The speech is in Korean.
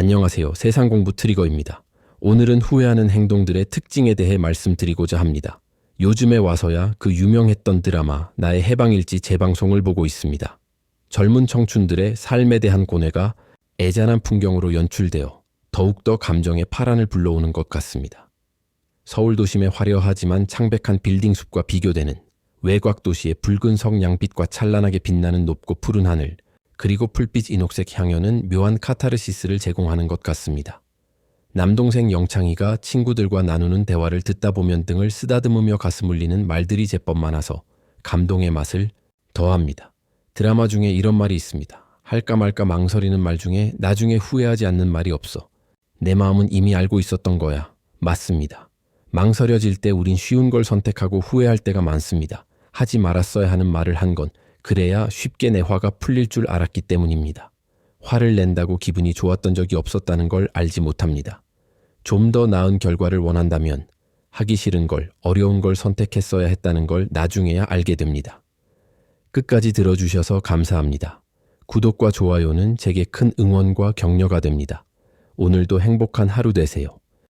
안녕하세요. 세상 공부 트리거입니다. 오늘은 후회하는 행동들의 특징에 대해 말씀드리고자 합니다. 요즘에 와서야 그 유명했던 드라마 나의 해방일지 재방송을 보고 있습니다. 젊은 청춘들의 삶에 대한 고뇌가 애잔한 풍경으로 연출되어 더욱더 감정의 파란을 불러오는 것 같습니다. 서울 도심의 화려하지만 창백한 빌딩 숲과 비교되는 외곽 도시의 붉은 성냥빛과 찬란하게 빛나는 높고 푸른 하늘, 그리고 풀빛 인옥색 향연은 묘한 카타르시스를 제공하는 것 같습니다. 남동생 영창이가 친구들과 나누는 대화를 듣다 보면 등을 쓰다듬으며 가슴 울리는 말들이 제법 많아서 감동의 맛을 더합니다. 드라마 중에 이런 말이 있습니다. 할까 말까 망설이는 말 중에 나중에 후회하지 않는 말이 없어. 내 마음은 이미 알고 있었던 거야. 맞습니다. 망설여질 때 우린 쉬운 걸 선택하고 후회할 때가 많습니다. 하지 말았어야 하는 말을 한 건 그래야 쉽게 내 화가 풀릴 줄 알았기 때문입니다. 화를 낸다고 기분이 좋았던 적이 없었다는 걸 알지 못합니다. 좀 더 나은 결과를 원한다면 하기 싫은 걸, 어려운 걸 선택했어야 했다는 걸 나중에야 알게 됩니다. 끝까지 들어주셔서 감사합니다. 구독과 좋아요는 제게 큰 응원과 격려가 됩니다. 오늘도 행복한 하루 되세요.